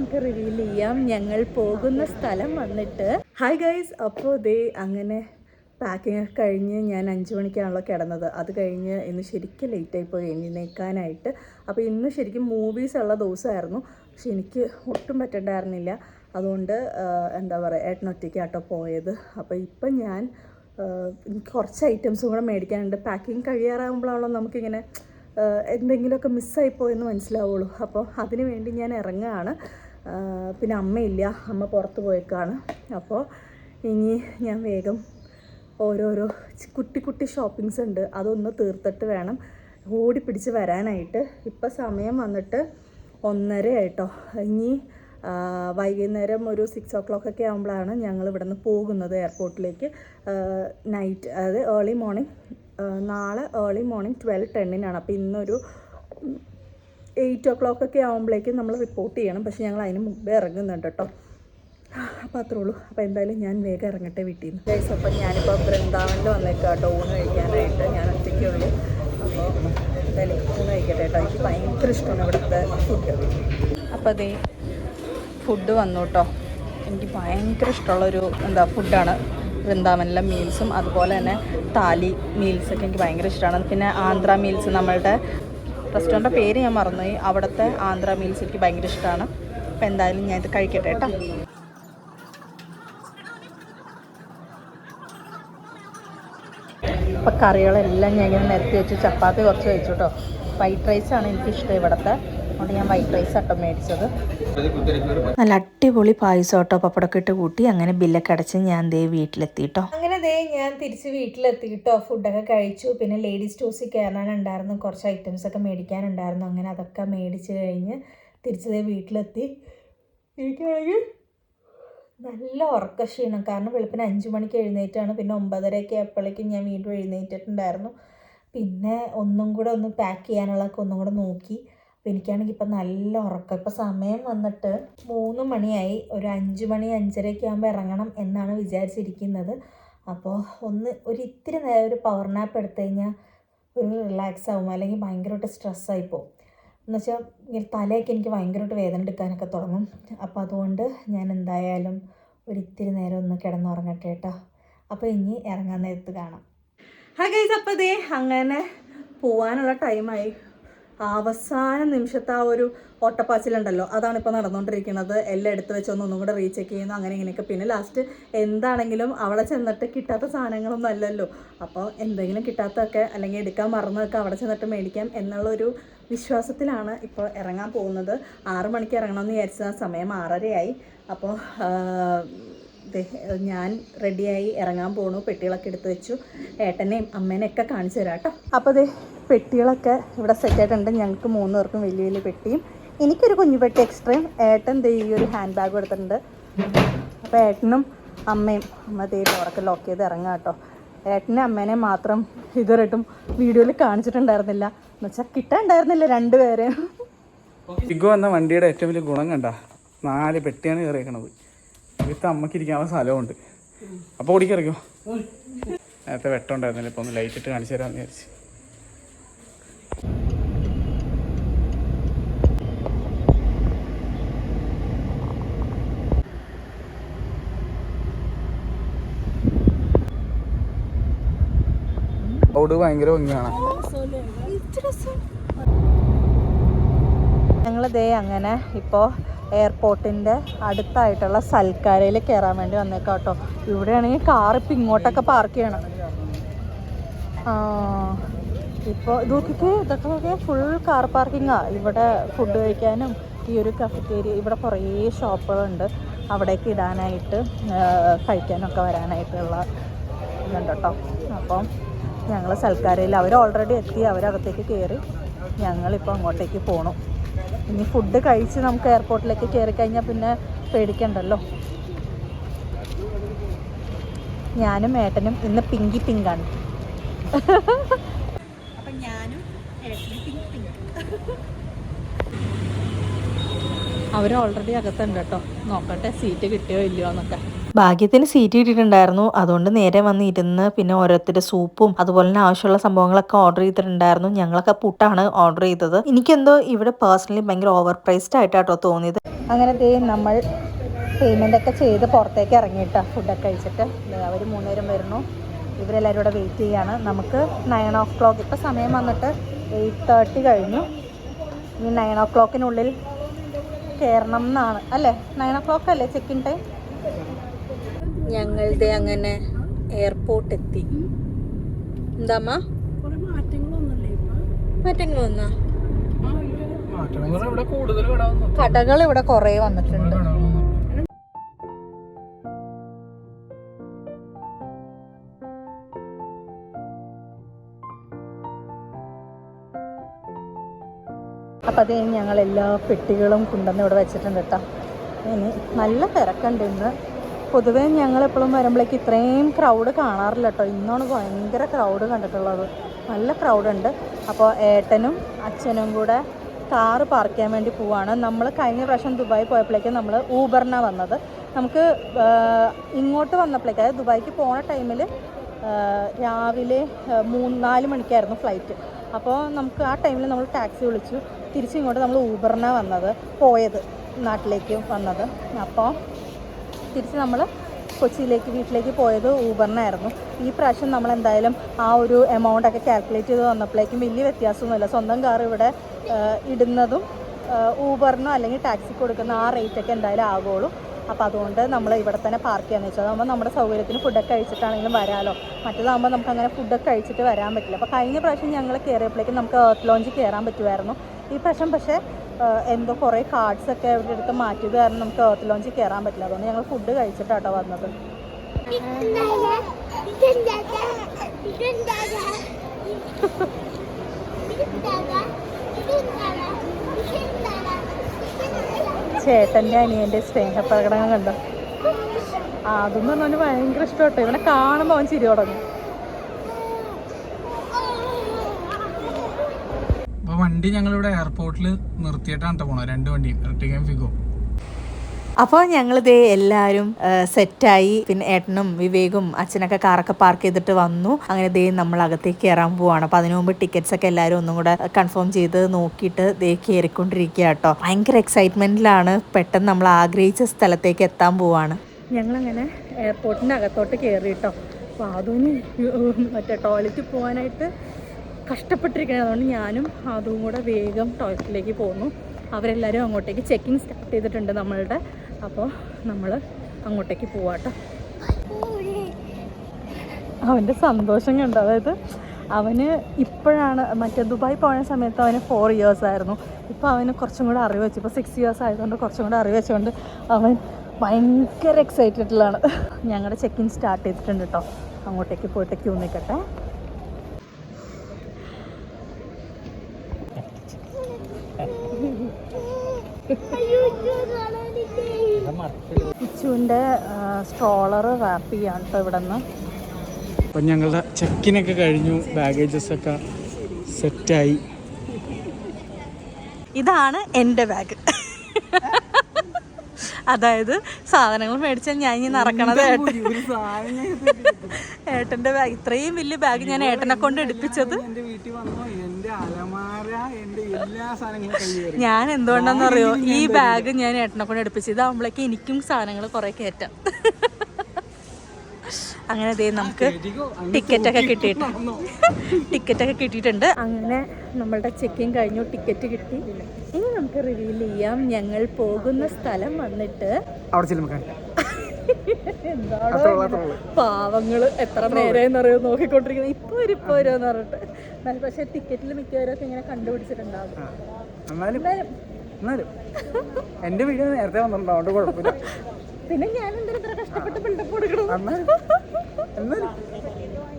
നമുക്ക് റിവീൽ ചെയ്യാം. ഞങ്ങൾ പോകുന്ന സ്ഥലം വന്നിട്ട്. ഹായ് ഗൈസ് അപ്പോൾ ദേ അങ്ങനെ പാക്കിംഗ് ഒക്കെ കഴിഞ്ഞ് ഞാൻ അഞ്ച് മണിക്കാണല്ലോ കിടന്നത്. അത് കഴിഞ്ഞ് ഇന്ന് ശരിക്കും ലേറ്റായി പോയി എഴുന്നേക്കാനായിട്ട്. അപ്പോൾ ഇന്ന് ശരിക്കും മൂവീസ് ഉള്ള ദിവസമായിരുന്നു. പക്ഷെ എനിക്ക് ഒട്ടും പറ്റണ്ടായിരുന്നില്ല. അതുകൊണ്ട് എന്താ പറയുക ഏട്ടനൊറ്റയ്ക്ക് ആട്ടോ പോയത്. അപ്പോൾ ഇപ്പം ഞാൻ കുറച്ച് ഐറ്റംസും കൂടെ മേടിക്കാനുണ്ട്. പാക്കിങ് കഴിയാറാകുമ്പോഴാണല്ലോ നമുക്കിങ്ങനെ എന്തെങ്കിലുമൊക്കെ മിസ്സായി പോയെന്ന് മനസ്സിലാവുള്ളൂ. അപ്പോൾ അതിന് വേണ്ടി ഞാൻ ഇറങ്ങുകയാണ്. പിന്നെ അമ്മയില്ല. അമ്മ പുറത്ത് പോയേക്കാണ്. അപ്പോൾ ഇനി ഞാൻ വേഗം ഓരോരോ കുട്ടി കുട്ടി ഷോപ്പിംഗ്സ് ഉണ്ട്. അതൊന്ന് തീർത്തിട്ട് വേണം ഓടി പിടിച്ച് വരാനായിട്ട്. ഇപ്പം സമയം വന്നിട്ട് ഒന്നര ആയിട്ടോ. ഇനി വൈകുന്നേരം ഒരു സിക്സ് ഓ ക്ലോക്ക് ഒക്കെ ആകുമ്പോഴാണ് ഞങ്ങൾ ഇവിടെ നിന്ന് പോകുന്നത് എയർപോർട്ടിലേക്ക് നൈറ്റ് അതായത് ഏർലി മോർണിംഗ് നാളെ ഏർലി മോർണിംഗ് ട്വൽവ് ടെന്നിനാണ് അപ്പോൾ ഇന്നൊരു എയ്റ്റ് ഓ ക്ലോക്ക് ഒക്കെ ആകുമ്പോഴേക്കും നമ്മൾ റിപ്പോർട്ട് ചെയ്യണം. പക്ഷേ ഞങ്ങൾ അതിന് മുമ്പേ ഇറങ്ങുന്നുണ്ട് കേട്ടോ. അപ്പോൾ അത്രേ ഉള്ളൂ. അപ്പോൾ എന്തായാലും ഞാൻ വേഗം ഇറങ്ങട്ടെ വീട്ടിൽ നിന്ന് ഗൈസ് അപ്പം ഞാനിപ്പോൾ വൃന്ദാവനിൽ വന്നേക്കാം കേട്ടോ. ഊണ് കഴിക്കാനായിട്ട് ഞാൻ ഒറ്റയ്ക്കേ ഉള്ളൂ. അപ്പോൾ എന്തായാലും ഊണ് കഴിക്കട്ടെ കേട്ടോ. എനിക്ക് ഭയങ്കര ഇഷ്ടമാണ് ഇവിടുത്തെ ഫുഡ് അപ്പോൾ അതേ ഫുഡ് വന്നു കേട്ടോ. എനിക്ക് ഭയങ്കര ഇഷ്ടമുള്ളൊരു എന്താ ഫുഡാണ് വൃന്ദാവനിലെ മീൽസും അതുപോലെ തന്നെ താലി മീൽസൊക്കെ എനിക്ക് ഭയങ്കര ഇഷ്ടമാണ് പിന്നെ ആന്ധ്ര മീൽസ് നമ്മളുടെ റെസ്റ്റോറന്റിന്റെ പേര് ഞാൻ മറന്നുപോയി. അവിടുത്തെ ആന്ധ്ര മീൽസ് എനിക്ക് ഭയങ്കര ഇഷ്ടമാണ്. അപ്പോൾ എന്തായാലും ഞാൻ ഇത് കഴിക്കട്ടെ കേട്ടോ. അപ്പോൾ കറികളെല്ലാം ഞാൻ ഇങ്ങനെ നിരത്തി വെച്ച് ചപ്പാത്തി കുറച്ച് കഴിച്ചു കേട്ടോ. വൈറ്റ് റൈസാണ് എനിക്കിഷ്ടം ഇവിടുത്തെ. അതുകൊണ്ട് ഞാൻ വൈറ്റ് റൈസ് ആട്ടോ മേടിച്ചത്. നല്ല അടിപൊളി പായസം കേട്ടോ പപ്പടമൊക്കെ ഇട്ട് കൂട്ടി അങ്ങനെ ബില്ലൊക്കെ അടച്ച് ഞാൻ ദേ വീട്ടിലെത്തി കേട്ടോ അങ്ങനെ ദേ ഞാൻ തിരിച്ച് വീട്ടിലെത്തി കേട്ടോ ഫുഡൊക്കെ കഴിച്ചു. പിന്നെ ലേഡീസ് ടൂസിൽ കയറാനുണ്ടായിരുന്നു. കുറച്ച് ഐറ്റംസ് ഒക്കെ മേടിക്കാനുണ്ടായിരുന്നു. അങ്ങനെ അതൊക്കെ മേടിച്ച് കഴിഞ്ഞ് തിരിച്ച് ദേ വീട്ടിലെത്തി. എനിക്കാണെങ്കിൽ നല്ല ഉറക്ക ക്ഷീണം കാരണം വെളുപ്പിന് അഞ്ച് മണിക്ക് എഴുന്നേറ്റാണ്. പിന്നെ ഒമ്പതരയൊക്കെ ആയപ്പോഴേക്കും ഞാൻ വീണ്ടും എഴുന്നേറ്റിട്ടുണ്ടായിരുന്നു. പിന്നെ ഒന്നും കൂടെ ഒന്ന് പാക്ക് ചെയ്യാനുള്ളതൊക്കെ ഒന്നും കൂടെ നോക്കി. അപ്പോൾ എനിക്കാണെങ്കിൽ ഇപ്പം നല്ല ഉറക്കം. ഇപ്പം സമയം വന്നിട്ട് മൂന്ന് മണിയായി. ഒരു അഞ്ച് മണി അഞ്ചരയൊക്കെ ആകുമ്പോൾ ഇറങ്ങണം എന്നാണ് വിചാരിച്ചിരിക്കുന്നത്. അപ്പോൾ ഒന്ന് ഒരു ഇത്തിരി നേരം ഒരു പവർ നാപ്പ് എടുത്തു കഴിഞ്ഞാൽ ഒരു റിലാക്സ് ആവും. അല്ലെങ്കിൽ ഭയങ്കരമായിട്ട് സ്ട്രെസ്സായി പോകും എന്ന് വെച്ചാൽ ഇങ്ങനെ തലയൊക്കെ എനിക്ക് ഭയങ്കരമായിട്ട് വേദന എടുക്കാനൊക്കെ തുടങ്ങും. അപ്പോൾ അതുകൊണ്ട് ഞാൻ എന്തായാലും ഒരു ഇത്തിരി നേരം ഒന്ന് കിടന്നുറങ്ങട്ടെ കേട്ടോ. അപ്പോൾ ഇനി ഇറങ്ങാൻ നേരത്ത് കാണാം. ഹാ ഗൈസ് അപ്പോൾ ദേ അങ്ങനെ പോവാനുള്ള ടൈമായി അവസാന നിമിഷത്തെ ആ ഒരു ഓട്ടപ്പാച്ചിലുണ്ടല്ലോ. അതാണ് ഇപ്പോൾ നടന്നുകൊണ്ടിരിക്കുന്നത് എല്ലാം എടുത്ത് വെച്ച് ഒന്ന് കൂടെ റീചെക്ക് ചെയ്യുന്നു. അങ്ങനെ ഇങ്ങനെയൊക്കെ. പിന്നെ ലാസ്റ്റ് എന്താണെങ്കിലും അവിടെ ചെന്നിട്ട് കിട്ടാത്ത സാധനങ്ങളൊന്നും അല്ലല്ലോ. അപ്പോൾ എന്തെങ്കിലും കിട്ടാത്തതൊക്കെ അല്ലെങ്കിൽ എടുക്കാൻ മറന്നതൊക്കെ അവിടെ ചെന്നിട്ട് മേടിക്കാം എന്നുള്ളൊരു വിശ്വാസത്തിലാണ് ഇപ്പോൾ ഇറങ്ങാൻ പോകുന്നത്. ആറ് മണിക്ക് ഇറങ്ങണമെന്ന് വിചാരിച്ച സമയം ആറരയായി. അപ്പോൾ ഞാൻ റെഡിയായി ഇറങ്ങാൻ പോണു. പെട്ടികളൊക്കെ എടുത്ത് വെച്ചു. ഏട്ടനെയും അമ്മേനെയൊക്കെ കാണിച്ചു തരാം കേട്ടോ. അപ്പോൾ ദേ പെട്ടികളൊക്കെ ഇവിടെ സെറ്റായിട്ടുണ്ട് ഞങ്ങൾക്ക് മൂന്ന് പേർക്കും വലിയ വലിയ പെട്ടിയും. എനിക്കൊരു കുഞ്ഞു പെട്ടി എക്സ്ട്രയും ഏട്ടൻ ദേ ഈ ഒരു ഹാൻഡ് ബാഗ് എടുത്തിട്ടുണ്ട് അപ്പോൾ ഏട്ടനും അമ്മയും അമ്മ ദേ ഡോറൊക്കെ ലോക്ക് ചെയ്ത് ഇറങ്ങാം കേട്ടോ. ഏട്ടനെ അമ്മേനെ മാത്രം ഇതുവരെയായിട്ടും വീഡിയോയിൽ കാണിച്ചിട്ടുണ്ടായിരുന്നില്ല. എന്ന് വെച്ചാൽ കിട്ടാണ്ടായിരുന്നില്ല രണ്ടുപേരെ. ഇഗോ വന്ന വണ്ടിയുടെ ഏറ്റവും വലിയ ഗുണം കണ്ട? നാല് പെട്ടിയാണ് കയറിയേക്കണത്. ഇവിടുത്തെ അമ്മയ്ക്ക് ഇരിക്കാനുള്ള സ്ഥലമുണ്ട് അപ്പോൾ ഓടിക്കറിയോ നേരത്തെ വെട്ടം ഉണ്ടായിരുന്നില്ല. ഇപ്പോൾ ഒന്ന് ലൈറ്റ് ഇട്ട് കാണിച്ചു തരാമെന്ന് വിചാരിച്ചു. റോഡ് ഭയങ്കര ഭംഗിയാണ്. ഞങ്ങൾ ദേ അങ്ങനെ ഇപ്പോൾ എയർപോർട്ടിന്റെ അടുത്തായിട്ടുള്ള സൽക്കാരയിൽ കയറാൻ വേണ്ടി വന്നേക്കാം കേട്ടോ ഇവിടെയാണെങ്കിൽ കാർ ഇപ്പം ഇങ്ങോട്ടൊക്കെ പാർക്ക് ചെയ്യണം. ആ ഇപ്പോൾ ഇതൊക്കെ ഇതൊക്കെ നോക്കിയാൽ ഫുൾ കാർ പാർക്കിങ്ങാ ഇവിടെ ഫുഡ് കഴിക്കാനും ഈ ഒരു കഫറ്റേരിയ ഇവിടെ കുറേ ഷോപ്പുകളുണ്ട്. അവിടേക്ക് ഇടാനായിട്ട് കഴിക്കാനൊക്കെ വരാനായിട്ടുള്ള ഇതുണ്ട് കേട്ടോ അപ്പം ഞങ്ങൾ സൽക്കാരയിൽ അവർ ഓൾറെഡി എത്തി അവരകത്തേക്ക് കയറി ഞങ്ങളിപ്പോൾ അങ്ങോട്ടേക്ക് പോകണം ഇനി ഫുഡ് കഴിച്ച് നമുക്ക് എയർപോർട്ടിലേക്ക് കയറി കഴിഞ്ഞാൽ പിന്നെ പേടിക്കണ്ടല്ലോ. ഞാനും ഏട്ടനും ഇന്ന് പിങ്കി പിങ്കാണ് അപ്പം ഞാനും ഏട്ടനും പിങ്കി പിങ്ക് അവർ ഓൾറെഡി അകത്തുണ്ട് കേട്ടോ. നോക്കട്ടെ സീറ്റ് കിട്ടിയോ ഇല്ലയോ എന്നൊക്കെ ഭാഗ്യത്തിന് സീറ്റ് കിട്ടിയിട്ടുണ്ടായിരുന്നു. അതുകൊണ്ട് നേരെ വന്ന് ഇരുന്ന് പിന്നെ ഓരോരുത്തരുടെ സൂപ്പും അതുപോലെ തന്നെ ആവശ്യമുള്ള സംഭവങ്ങളൊക്കെ ഓർഡർ ചെയ്തിട്ടുണ്ടായിരുന്നു. ഞങ്ങളൊക്കെ പുട്ടാണ് ഓർഡർ ചെയ്തത്. എനിക്കെന്തോ ഇവിടെ പേഴ്സണലി ഭയങ്കര ഓവർ പ്രൈസ്ഡ് ആയിട്ടാട്ടോ തോന്നിയത്. അങ്ങനെ നമ്മൾ പേയ്മെന്റ് ഒക്കെ ചെയ്ത് പുറത്തേക്ക് ഇറങ്ങിയിട്ടാ ഫുഡൊക്കെ കഴിച്ചിട്ട്. അവർ മൂന്നുപേരും വരുന്നു. ഇവരെല്ലാവരും കൂടെ വെയിറ്റ് ചെയ്യാണ്. നമുക്ക് നയൻ ഓ ക്ലോക്ക് ഇപ്പോൾ സമയം വന്നിട്ട് എയ്റ്റ് തേർട്ടി കഴിഞ്ഞു. ഇനി നയൻ ഓ ക്ലോക്കിനുള്ളിൽ കയറണം എന്നാണ്. അല്ലേ? നയൻ ഓ ക്ലോക്ക് അല്ലേ ചെക്കിൻ ടൈം ഞങ്ങളുടെ അങ്ങനെ എയർപോർട്ട് എത്തി. എന്താമ്മ? മാറ്റങ്ങൾ വന്നാ ഇവിടെ കൂടുതൽ കട വന്നു കടകൾ ഇവിടെ കുറേ വന്നിട്ടുണ്ട് അപ്പം അത് കഴിഞ്ഞ് ഞങ്ങൾ എല്ലാ പെട്ടികളും കൊണ്ടുവന്ന് ഇവിടെ വെച്ചിട്ടുണ്ട് കേട്ടോ ഇനി നല്ല തിരക്കുണ്ട് ഇന്ന്. പൊതുവേ ഞങ്ങൾ എപ്പോഴും വരുമ്പോഴേക്ക് ഇത്രയും ക്രൗഡ് കാണാറില്ല കേട്ടോ ഇന്നാണ് ഭയങ്കര ക്രൗഡ് കണ്ടിട്ടുള്ളത്. നല്ല ക്രൗഡുണ്ട് അപ്പോൾ ഏട്ടനും അച്ഛനും കൂടെ കാറ് പാർക്ക് ചെയ്യാൻ വേണ്ടി പോവാണ്. നമ്മൾ കഴിഞ്ഞ പ്രാവശ്യം ദുബായി പോയപ്പോഴേക്കും നമ്മൾ ഊബറിനാണ് വന്നത്. നമുക്ക് ഇങ്ങോട്ട് വന്നപ്പോഴേക്ക് അതായത് ദുബായിക്ക് പോണ ടൈമിൽ രാവിലെ മൂന്ന് നാല് മണിക്കായിരുന്നു ഫ്ലൈറ്റ് അപ്പോൾ നമുക്ക് ആ ടൈമിൽ നമ്മൾ ടാക്സി വിളിച്ചു. തിരിച്ചിങ്ങോട്ട് നമ്മൾ ഊബറിനാണ് വന്നത്. പോയത് നാട്ടിലേക്ക് വന്നത്. അപ്പോൾ തിരിച്ച് നമ്മൾ കൊച്ചിയിലേക്ക് വീട്ടിലേക്ക് പോയത് ഊബറിനായിരുന്നു. ഈ പ്രാവശ്യം നമ്മൾ എന്തായാലും ആ ഒരു എമൗണ്ടൊക്കെ കാൽക്കുലേറ്റ് ചെയ്ത് വന്നപ്പോഴേക്കും വലിയ വ്യത്യാസമൊന്നുമില്ല. സ്വന്തം കാർ ഇവിടെ ഇടുന്നതും ഊബറിനോ അല്ലെങ്കിൽ ടാക്സി കൊടുക്കുന്ന ആ റേറ്റൊക്കെ എന്തായാലും ആകുള്ളൂ അപ്പോൾ അതുകൊണ്ട് നമ്മൾ ഇവിടെ തന്നെ പാർക്ക് ചെയ്യാന്ന് വെച്ചാൽ അതാകുമ്പോൾ നമ്മുടെ സൗകര്യത്തിന് ഫുഡൊക്കെ കഴിച്ചിട്ടാണെങ്കിലും വരാമല്ലോ മറ്റേതാകുമ്പോൾ നമുക്ക് അങ്ങനെ ഫുഡൊക്കെ കഴിച്ചിട്ട് വരാൻ പറ്റില്ല. അപ്പോൾ കഴിഞ്ഞ പ്രാവശ്യം ഞങ്ങൾ കയറിയപ്പോഴേക്കും നമുക്ക് എർത്ത് ലോഞ്ച് കയറാൻ പറ്റുമായിരുന്നു. ഈ പ്രാവശ്യം പക്ഷേ എന്തോ കുറേ കാർഡ്സ് ഒക്കെ അടുത്ത് മാറ്റിയത് കാരണം നമുക്ക് എർത്ത് ലോഞ്ചിൽ കയറാൻ പറ്റില്ല. അതുകൊണ്ട് ഞങ്ങൾ ഫുഡ് കഴിച്ചിട്ടാട്ടോ വന്നത്. ചേട്ടന്റെ അനിയന്റെ സ്നേഹപ്രകടനം കണ്ടോ? അതൊന്നും പറഞ്ഞാൽ ഭയങ്കര ഇഷ്ടമാട്ടോ ഇവനെ കാണുമ്പോൾ അവൻ ചിരി തുടങ്ങും. വണ്ടി ഞങ്ങൾ ഇവിടെ എയർപോർട്ടിൽ നിർത്തിയിട്ടാണ് പോണത്. രണ്ട് വണ്ടിയും ഇരട്ടിക്കും ഫിഗോ. അപ്പോൾ ഞങ്ങളിത് എല്ലാവരും സെറ്റായി. പിന്നെ ഏട്ടനും വിവേകും അച്ഛനൊക്കെ കാറൊക്കെ പാർക്ക് ചെയ്തിട്ട് വന്നു. അങ്ങനെ ദേ നമ്മൾ അകത്തേക്ക് കയറാൻ പോവാണ്. അപ്പോൾ അതിനു മുമ്പ് ടിക്കറ്റ്സ് ഒക്കെ എല്ലാവരും ഒന്നും കൂടെ കൺഫേം ചെയ്ത് നോക്കിയിട്ട് ദേ കയറിക്കൊണ്ടിരിക്കുക കേട്ടോ ഭയങ്കര എക്സൈറ്റ്മെന്റിലാണ് പെട്ടെന്ന് നമ്മൾ ആഗ്രഹിച്ച സ്ഥലത്തേക്ക് എത്താൻ പോവാണ്. ഞങ്ങളങ്ങനെ എയർപോർട്ടിന്റെ അകത്തോട്ട് കയറി കേട്ടോ അപ്പോൾ അതും മറ്റേ ടോയ്ലറ്റിൽ പോകാനായിട്ട് കഷ്ടപ്പെട്ടിരിക്കുകയാണ് അതുകൊണ്ട് ഞാനും അതും കൂടെ വേഗം ടോയ്ലറ്റിലേക്ക് പോന്നു അവരെല്ലാവരും അങ്ങോട്ടേക്ക് ചെക്കിങ് സ്റ്റാർട്ട് ചെയ്തിട്ടുണ്ട് നമ്മളുടെ. അപ്പോൾ നമ്മൾ അങ്ങോട്ടേക്ക് പോവാട്ടോ അവന്റെ സന്തോഷം കണ്ടു? അതായത് അവന് ഇപ്പോഴാണ് മറ്റേ ദുബായ് പോയ സമയത്ത് അവന് ഫോർ ഇയേഴ്സ് ആയിരുന്നു. ഇപ്പോൾ അവന് കുറച്ചും കൂടെ അറിവ് വെച്ചു ഇപ്പോൾ സിക്സ് ഇയേഴ്സ് ആയതുകൊണ്ട് കുറച്ചും കൂടെ അറിവ് വെച്ചുകൊണ്ട് അവൻ ഭയങ്കര എക്സൈറ്റഡിലാണ് ഞങ്ങളുടെ ചെക്കിങ് സ്റ്റാർട്ട് ചെയ്തിട്ടുണ്ട് കേട്ടോ അങ്ങോട്ടേക്ക് പോയിട്ട് ക്യൂ നിൽക്കട്ടെ ഇച്ചുവിന്റെ സ്ട്രോളർ റാപ്പ് ചെയ്യാണ് കേട്ടോ ഇവിടെ നിന്ന് അപ്പം ഞങ്ങളുടെ ചെക്കിനൊക്കെ കഴിഞ്ഞു. ബാഗേജസ് ഒക്കെ സെറ്റായി ഇതാണ് എന്റെ ബാഗ് അതായത് സാധനങ്ങൾ മേടിച്ചാൽ ഞാൻ ഇനി നടക്കണത് ഏട്ടൻ. ഏട്ടന്റെ ബാഗ് ഇത്രയും വലിയ ബാഗ് ഞാൻ ഏട്ടനെ കൊണ്ട് എടുപ്പിച്ചത്. എന്റെ വീട്ടിൽ വന്നോ? എന്റെ അലമാര ഞാൻ എന്തുകൊണ്ടാന്ന് അറിയോ? ഈ ബാഗ് ഞാൻ ഏട്ടനെ കൊണ്ട് എടുപ്പിച്ച് ഇതാകുമ്പോഴേക്ക് എനിക്കും സാധനങ്ങൾ കുറെ കയറ്റാം. അങ്ങനെ ദേ നമുക്ക് ടിക്കറ്റ് ഒക്കെ കിട്ടിയിട്ട്. ടിക്കറ്റ് ഒക്കെ കിട്ടിയിട്ടുണ്ട്. അങ്ങനെ നമ്മളുടെ ചെക്കിങ് കഴിഞ്ഞു. ടിക്കറ്റ് കിട്ടി. ഇനി നമുക്ക് റിവീൽ ചെയ്യാം. ഞങ്ങൾ പോകുന്ന സ്ഥലം വന്നിട്ട് അവിടെ ചെല്ലുമ്പോൾ പാവങ്ങൾ എത്ര നേരം നോക്കിക്കൊണ്ടിരിക്കുന്നത് ഇപ്പൊ ഒരു ഇപ്പൊ വരുമെന്ന് പറഞ്ഞിട്ട്. എന്നാലും പക്ഷെ ടിക്കറ്റിൽ മിക്കവരൊക്കെ ഇങ്ങനെ കണ്ടുപിടിച്ചിട്ടുണ്ടാവും. എന്നാലും എന്റെ വീഡിയോ നേരത്തെ വന്നിട്ടുണ്ടോ അതുകൊണ്ട് കുഴപ്പമില്ല. പിന്നെ ഞാൻ എന്തെങ്കിലും ഇത്ര കഷ്ടപ്പെട്ട് ബിൽഡപ്പ് കൊടുക്കണം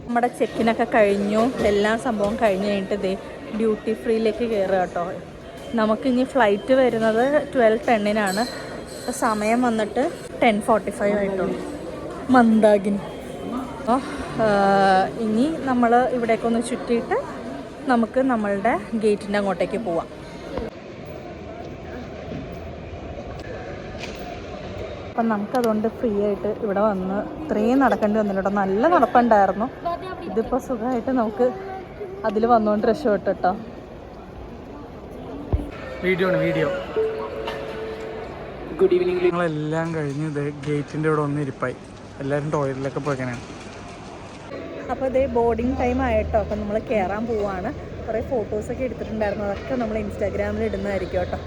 നമ്മുടെ ചെക്കിനൊക്കെ കഴിഞ്ഞു. എല്ലാ സംഭവം കഴിഞ്ഞ് കഴിഞ്ഞിട്ട് ദേ ഡ്യൂട്ടി ഫ്രീയിലേക്ക് കയറുക കേട്ടോ. നമുക്കിനി ഫ്ലൈറ്റ് വരുന്നത് ട്വൽവ് ടെണ്ണിനാണ് സമയം വന്നിട്ട് ടെൻ ഫോർട്ടി ഫൈവ് ആയിട്ടുള്ളൂ മന്ദാകിനി. അപ്പോൾ ഇനി നമ്മൾ ഇവിടേക്കൊന്ന് ചുറ്റിയിട്ട് നമുക്ക് നമ്മളുടെ ഗേറ്റിന്റെ അങ്ങോട്ടേക്ക് പോവാം. അപ്പം നമുക്കതുകൊണ്ട് ഫ്രീ ആയിട്ട് ഇവിടെ വന്ന് ഇത്രയും നടക്കേണ്ടി വന്നില്ല കേട്ടോ നല്ല നടപ്പുണ്ടായിരുന്നു. ഇതിപ്പോൾ സുഖമായിട്ട് നമുക്ക് അതിൽ വന്നുകൊണ്ട് രക്ഷപ്പെട്ടു കേട്ടോ വീഡിയോ ആണ് വീഡിയോ ഞങ്ങളെല്ലാം കഴിഞ്ഞ് ഇത് ഗേറ്റിന്റെ ഇവിടെ ഒന്ന് ഇരിപ്പായി. എല്ലാവരും ടോയ്ലറ്റിലൊക്കെ പോയിക്കാനാണ് അപ്പോൾ ഇതേ ബോർഡിംഗ് ടൈം ആയിട്ടോ അപ്പോൾ നമ്മൾ കേറാൻ പോവാണ്. കുറേ ഫോട്ടോസൊക്കെ എടുത്തിട്ടുണ്ടായിരുന്നു. അതൊക്കെ നമ്മൾ ഇൻസ്റ്റാഗ്രാമിൽ ഇടുന്നതായിരിക്കും കേട്ടോ.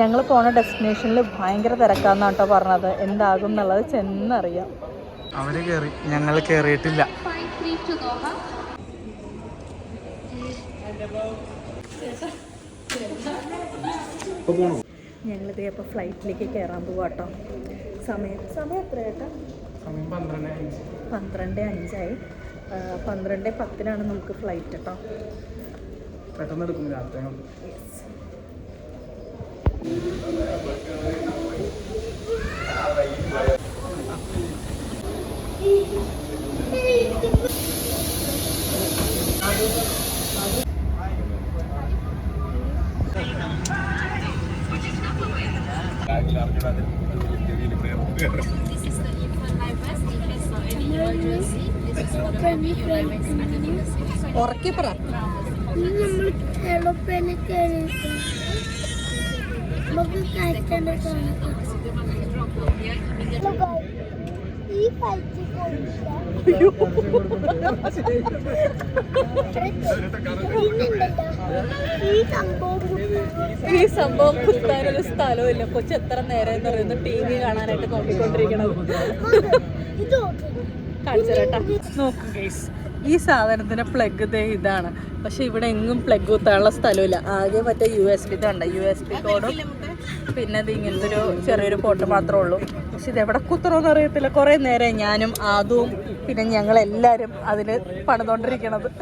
ഞങ്ങൾ പോണ ഡെസ്റ്റിനേഷനിൽ ഭയങ്കര തിരക്കാന്നാണ് കേട്ടോ പറഞ്ഞത്. എന്താകും എന്നുള്ളത് ചെന്നറിയാം. അവർ കേറി. ഞങ്ങൾ കയറിയിട്ടില്ല ഞങ്ങളിതേ അപ്പോൾ ഫ്ലൈറ്റിലേക്ക് കയറാൻ പോവാ കേട്ടോ സമയം സമയം എത്ര കേട്ടോ പന്ത്രണ്ട് അഞ്ച്. പന്ത്രണ്ട് അഞ്ചായി. പന്ത്രണ്ട് പത്തിനാണ് നമുക്ക് ഫ്ലൈറ്റ് കേട്ടോ പെട്ടെന്ന് എടുക്കും രാത്രി ഉറക്കി പറ. ഈ സംഭവം കുത്താനൊരു സ്ഥലമില്ല കൊച്ചു എത്ര നേരം എന്ന് പറയുന്നത് ടി വി കാണാനായിട്ട് നോക്കിക്കൊണ്ടിരിക്കണം കാണിച്ചു തരട്ടാ. നോക്ക് ഗൈസ്. ഈ സാധനത്തിന് പ്ലഗ് ദേ ഇതാണ്. പക്ഷെ ഇവിടെ എങ്ങും പ്ലഗ് കുത്താനുള്ള സ്ഥലമില്ല. ആകെ മറ്റേ യു എസ് ബി ഇതുണ്ട് യു എസ് ബി കോഡും പിന്നെ ഇത് ഇങ്ങനത്തെ ഒരു ചെറിയൊരു പോട്ട് മാത്രമേ ഉള്ളൂ. പക്ഷെ ഇത് എവിടെ കുത്തണമെന്ന് അറിയത്തില്ല. കുറേ നേരം ഞാനും ആദവും പിന്നെ ഞങ്ങൾ ഞങ്ങളെല്ലാവരും അതിൽ പണിതുകൊണ്ടിരിക്കണത്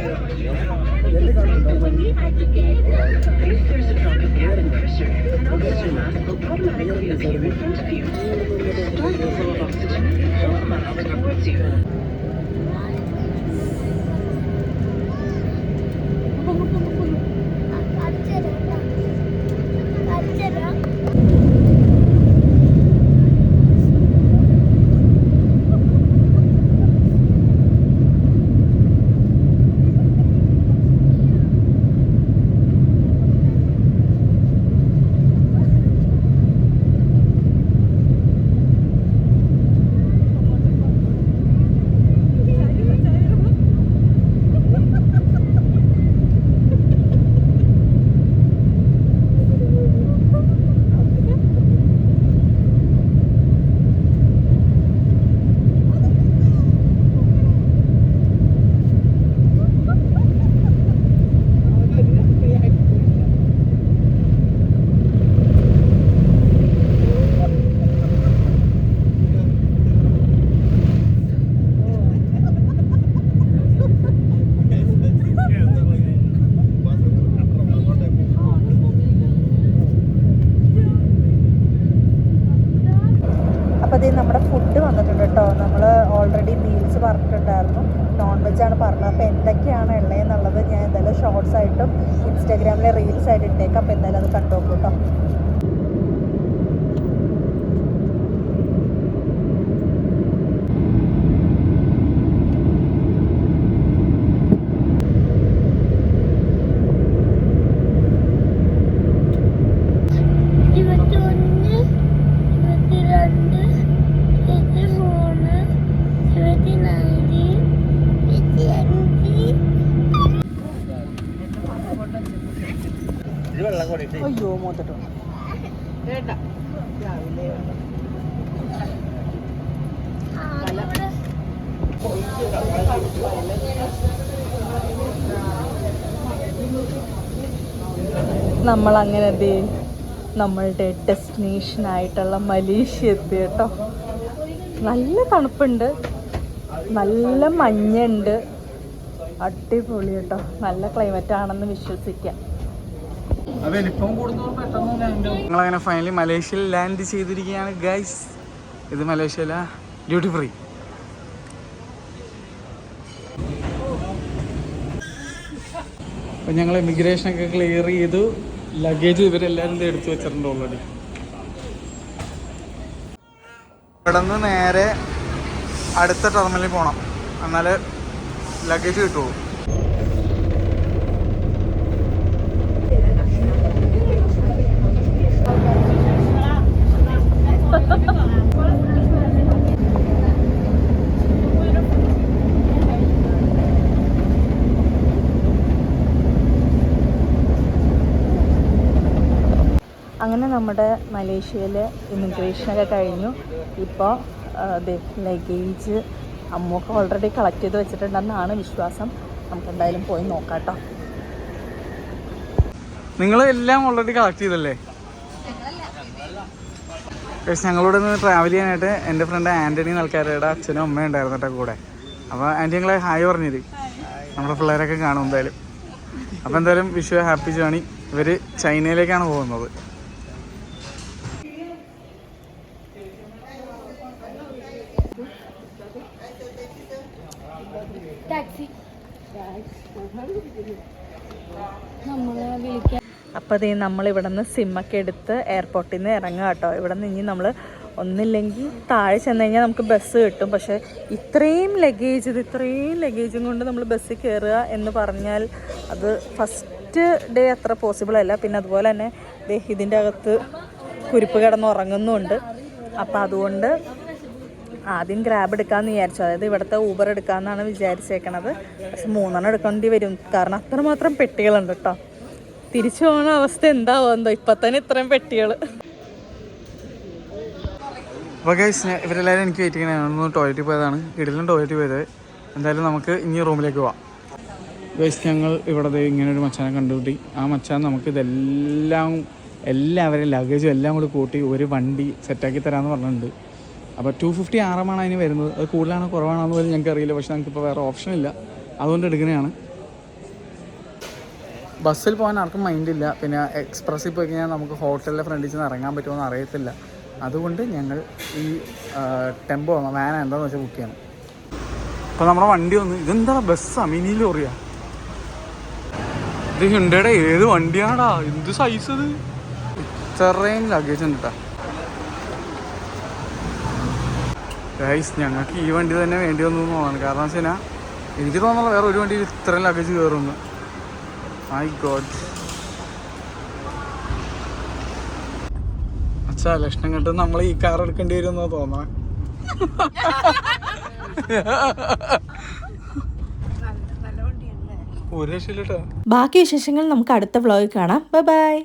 If there's a drop in the cabin pressure, oxygen mask will automatically appear in front of you. Start the flow of oxygen half a mile towards you. അപ്പോൾ ഇത് നമ്മുടെ ഫുഡ് വന്നിട്ടുണ്ട് കേട്ടോ. നമ്മൾ ഓൾറെഡി മീൽസ് പറഞ്ഞിട്ടുണ്ടായിരുന്നു. നോൺ വെജാണ് പറഞ്ഞത്. അപ്പോൾ എന്തൊക്കെയാണ് ഉള്ളതെന്നുള്ളത് ഞാൻ എന്തായാലും ഷോർട്സ് ആയിട്ടും ഇൻസ്റ്റാഗ്രാമിലെ റീൽസ് ആയിട്ട് ഇട്ടേക്കാം. അപ്പോൾ എന്തായാലും അത് കണ്ടു കേട്ടോ. അയ്യോ മോത്തിട്ടോ നമ്മൾ അങ്ങനെ എത്തി നമ്മളുടെ ഡെസ്റ്റിനേഷൻ ആയിട്ടുള്ള മലേഷ്യ എത്തി കേട്ടോ. നല്ല തണുപ്പുണ്ട്. നല്ല മഞ്ഞുണ്ട്. അടിപൊളി കേട്ടോ. നല്ല ക്ലൈമറ്റ് ആണെന്ന് വിശ്വസിക്കാം. ഞങ്ങളങ്ങനെ ഫൈനലി മലേഷ്യയിൽ ലാൻഡ് ചെയ്തിരിക്കുകയാണ് ഗൈസ് ഇത് മലേഷ്യയില ഡ്യൂട്ടി ഫ്രീ അപ്പം ഞങ്ങൾ ഇമിഗ്രേഷനൊക്കെ ക്ലിയർ ചെയ്തു. ലഗേജ് ഇവരെല്ലാവരും എടുത്തു വെച്ചിട്ടുണ്ട് ഓൾറെഡി ഇവിടെ നിന്ന് നേരെ അടുത്ത ടെർമിനലിൽ പോകണം എന്നാൽ ലഗേജ് കിട്ടുള്ളൂ അങ്ങനെ നമ്മുടെ മലേഷ്യയിൽ ഇമിഗ്രേഷനൊക്കെ കഴിഞ്ഞു. ഇപ്പോൾ ലഗേജ് അമ്മൊക്കെ ഓൾറെഡി കളക്ട് ചെയ്ത് വെച്ചിട്ടുണ്ടെന്നാണ് വിശ്വാസം. നമുക്ക് എന്തായാലും പോയി നോക്കാം നിങ്ങൾ എല്ലാം ഓൾറെഡി കളക്ട് ചെയ്തല്ലേ? പക്ഷെ ഞങ്ങളിവിടെ നിന്ന് ട്രാവൽ ചെയ്യാനായിട്ട് എന്റെ ഫ്രണ്ട് ആന്റണി നൽകാരുടെ അച്ഛനും അമ്മയും ഉണ്ടായിരുന്നു കൂടെ. അപ്പോൾ ആന്റി ഞങ്ങളെ ഹായ് പറഞ്ഞത് നമ്മുടെ പിള്ളേരൊക്കെ കാണും എന്തായാലും. അപ്പോൾ എന്തായാലും വിഷു ഹാപ്പി ജേണി. ഇവർ ചൈനയിലേക്കാണ് പോകുന്നത്. അപ്പോൾ അതേ നമ്മൾ ഇവിടെ നിന്ന് സിമ്മൊക്കെ എടുത്ത് എയർപോർട്ടിൽ നിന്ന് ഇറങ്ങുക കേട്ടോ. ഇവിടെ നിന്ന് ഇനി നമ്മൾ ഒന്നില്ലെങ്കിൽ താഴെ ചെന്ന് കഴിഞ്ഞാൽ നമുക്ക് ബസ് കിട്ടും. പക്ഷേ ഇത്രയും ലഗേജ് ഇത് ഇത്രയും ലഗേജും കൊണ്ട് നമ്മൾ ബസ്സിൽ കയറുക എന്ന് പറഞ്ഞാൽ അത് ഫസ്റ്റ് ഡേ അത്ര പോസിബിൾ അല്ല. പിന്നെ അതുപോലെ തന്നെ ഇതിന്റെ അകത്ത് കുരുപ്പ് കിടന്ന് ഉറങ്ങുന്നുമുണ്ട് അപ്പോൾ അതുകൊണ്ട് ആദ്യം ഗ്രാബ് എടുക്കാമെന്ന് വിചാരിച്ചു. അതായത് ഇവിടുത്തെ ഊബർ എടുക്കാമെന്നാണ് വിചാരിച്ചേക്കണത്. പക്ഷെ മൂന്നെണ്ണം എടുക്കേണ്ടി വരും. കാരണം അത്രമാത്രം പെട്ടികളുണ്ട് കേട്ടോ. തിരിച്ചു പോകുന്ന അവസ്ഥ എന്താവോ? എന്തോ ഇപ്പൊ തന്നെ ഇത്രയും പെട്ടികൾ. അപ്പോൾ എനിക്ക് വെയിറ്റ് ചെയ്യണം. ഒന്ന് ടോയ്ലറ്റിൽ പോയതാണ്. ഇടയിലും ടോയ്ലറ്റിൽ പോയത്. എന്തായാലും നമുക്ക് ഇനി റൂമിലേക്ക് പോവാം. ഗൈസ് ഞങ്ങൾ ഇവിടെ ഇങ്ങനെ ഒരു മച്ചാനെ കണ്ടുപിടി ആ മച്ചാൻ നമുക്ക് ഇതെല്ലാം എല്ലാവരെയും ലഗേജും എല്ലാം കൂടി കൂട്ടി ഒരു വണ്ടി സെറ്റാക്കി തരാമെന്ന് പറഞ്ഞിട്ടുണ്ട്. അപ്പോൾ ടു ഫിഫ്റ്റി ആറാമാണ് അതിന് വരുന്നത്. അത് കൂടുതലാണോ കുറവാണോ എന്ന് പോലും ഞങ്ങൾക്ക് അറിയില്ല പക്ഷേ ഞങ്ങൾക്കിപ്പോൾ വേറെ ഓപ്ഷൻ ഇല്ല. അതുകൊണ്ട് എടുക്കുന്നതാണ്. ബസ്സിൽ പോകാൻ ആർക്കും മൈൻഡില്ല. പിന്നെ എക്സ്പ്രസ്സിൽ പോയി കഴിഞ്ഞാൽ നമുക്ക് ഹോട്ടലിലെ ഫ്രണ്ടിൽ നിന്ന് ഇറങ്ങാൻ പറ്റുമോ എന്ന് അറിയത്തില്ല. അതുകൊണ്ട് ഞങ്ങൾ ഈ ടെമ്പോ വാന എന്താണെന്ന് വെച്ചാൽ ബുക്ക് ചെയ്യണം. അപ്പോൾ നമ്മുടെ വണ്ടി ഒന്ന് ഇതെന്താ ബസ്സാണ് മിനി ലോറിയാ? ഇത് ഹിണ്ടയുടെ ഏത് വണ്ടിയാടാ? എന്ത് സൈസ് ഇത്? ഇത്രയും ലഗേജ് ഉണ്ട് കേട്ടോ ഗൈസ് ഞങ്ങൾക്ക് ഈ വണ്ടി തന്നെ വേണ്ടി വന്നു തോന്നാണ് തോന്നുന്നു. കാരണം വെച്ച് കഴിഞ്ഞാൽ എനിക്ക് തോന്നുന്നില്ല വേറെ ഒരു വണ്ടിയിൽ ഇത്രയും ലഗേജ് കയറുന്നു മൈ ഗോഡ് അച്ഛാ ലക്ഷണം കണ്ട് നമ്മൾ ഈ കാർ എടുക്കേണ്ടി വരും തോന്നാ ഒരു രക്ഷയില്ലട്ടോ. ബാക്കി വിശേഷങ്ങൾ നമുക്ക് അടുത്ത വ്ലോഗിൽ കാണാം. Bye bye